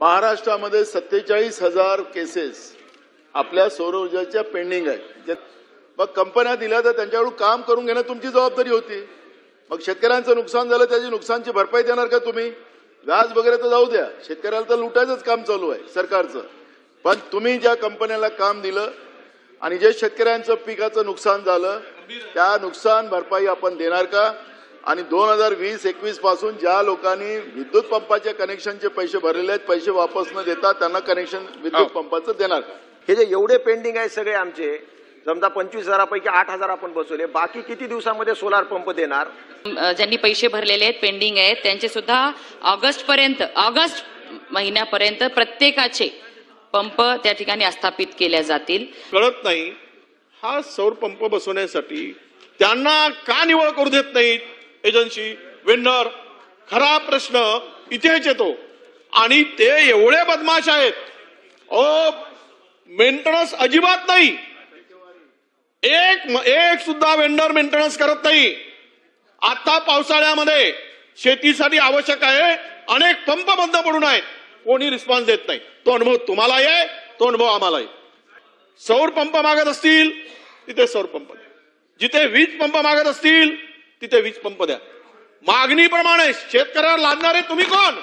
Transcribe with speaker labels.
Speaker 1: महाराष्ट्रामध्ये सत्तेचाळीस हजार केसेस आपल्या सौर ऊर्जाच्या पेंडिंग आहेत. जे- मग कंपन्या दिल्या तर त्यांच्याकडून काम करून घेणं तुमची जबाबदारी होती. मग शेतकऱ्यांचं नुकसान झालं त्याची नुकसानची भरपाई देणार का तुम्ही? व्याज वगैरे तर जाऊ द्या. शेतकऱ्याला तर लुटायचंच काम चालू आहे सरकारचं. पण तुम्ही ज्या कंपन्याला काम दिलं आणि जे शेतकऱ्यांचं पिकाचं नुकसान झालं त्या नुकसान भरपाई आपण देणार का? आणि दोन हजार वीस एकवीसपासून ज्या लोकांनी विद्युत पंपाच्या कनेक्शनचे पैसे भरलेले आहेत पैसे वापस न देता त्यांना कनेक्शन विद्युत पंपाचं देणार.
Speaker 2: हे जे एवढे पेंडिंग आहे सगळे आमचे समजा पंचवीस हजारापैकी आठ हजार आपण बसवले बाकी किती दिवसामध्ये सोलार पंप देणार?
Speaker 3: ज्यांनी पैसे भरलेले आहेत पेंडिंग आहेत त्यांचे सुद्धा ऑगस्ट पर्यंत ऑगस्ट महिन्यापर्यंत प्रत्येकाचे पंप त्या ठिकाणी स्थापित केल्या जातील.
Speaker 4: कळत नाही हा सौर पंप बसवण्यासाठी त्यांना का निवड करू देत नाहीत? एजन्सी वेंडर खरा प्रश्न इथेच येतो. आणि ते एवढे बदमाश आहेत. ओ मेंटेनन्स अजिबात नाही. एक एक सुद्धा वेंडर मेंटेनन्स करत नाही. आता पावसाळ्यामध्ये शेतीसाठी आवश्यक आहे अनेक पंप बंद पडून आहेत. कोणी रिस्पॉन्स देत नाही. तो अनुभव तुम्हाला आहे तो अनुभव आम्हाला आहे. सौर पंप मागत असतील तिथे सौर पंप. जिथे वीज पंप मागत असतील तिथे वीज पंप द्या. मागणीप्रमाणे शेतकऱ्याला लादणारे तुम्ही कोण?